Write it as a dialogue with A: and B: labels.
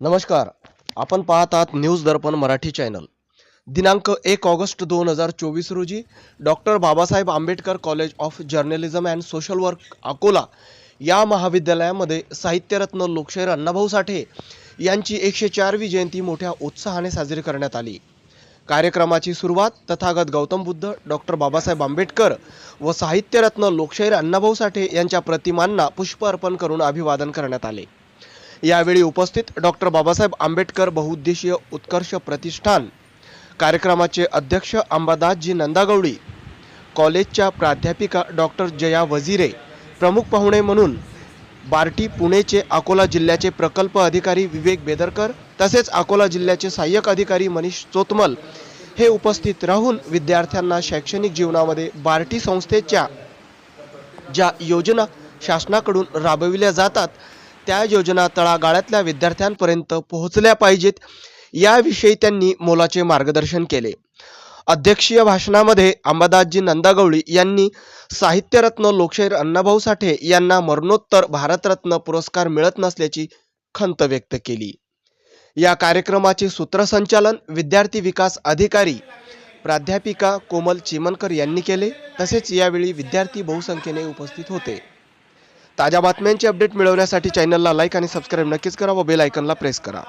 A: नमस्कार. आपण पाहत आहात न्यूज दर्पण मराठी चॅनल. दिनांक एक ऑगस्ट दोन हजार चोवीस रोजी doctor Babasaheb Ambedkar college of journalism and social work Akola या महाविद्यालयामध्ये साहित्यरत्न लोकशाहीर अण्णाभाऊ साठे यांची एकशे चारवी जयंती मोठ्या उत्साहाने साजरी करण्यात आली. कार्यक्रमाची सुरुवात तथागत गौतम बुद्ध डॉक्टर बाबासाहेब आंबेडकर व साहित्यरत्न लोकशाहीर अण्णाभाऊ साठे यांच्या प्रतिमांना पुष्प अर्पण करून अभिवादन करण्यात आले. यावेळी उपस्थित डॉक्टर बाबासाहेब आंबेडकर बहुउद्देशीय उत्कर्ष प्रतिष्ठान. कार्यक्रमाचे अध्यक्ष अंबादासजी नंदागौडी. कॉलेजच्या प्राध्यापिका डॉक्टर जया वजिरे. प्रमुख पाहुणे म्हणून बार्टी पुणेचे अकोला जिल्ह्याचे प्रकल्प अधिकारी विवेक बेदरकर तसेच अकोला जिल्ह्याचे सहाय्यक अधिकारी मनीष चोतमल हे उपस्थित राहून विद्यार्थ्यांना शैक्षणिक जीवनामध्ये बार्टी संस्थेच्या ज्या योजना शासनाकडून राबविल्या जातात त्या योजना तळागाळातल्या विद्यार्थ्यांपर्यंत पोहोचल्या पाहिजेत. याविषयी त्यांनी मोलाचे मार्गदर्शन केले. अध्यक्षीय भाषणामध्ये अंबादासजी नंदागवळी यांनी साहित्यरत्न लोकशाहीर अण्णाभाऊ साठे यांना मरणोत्तर भारतरत्न पुरस्कार मिळत नसल्याची खंत व्यक्त केली. या कार्यक्रमाचे सूत्रसंचालन विद्यार्थी विकास अधिकारी प्राध्यापिका कोमल चिमनकर यांनी केले. तसेच यावेळी विद्यार्थी बहुसंख्येने उपस्थित होते. ताज्या बातम्यांचे अपडेट मिळवण्यासाठी चॅनलला लाईक आणि सबस्क्राईब नक्कीच करा व बेल आयकनला प्रेस करा.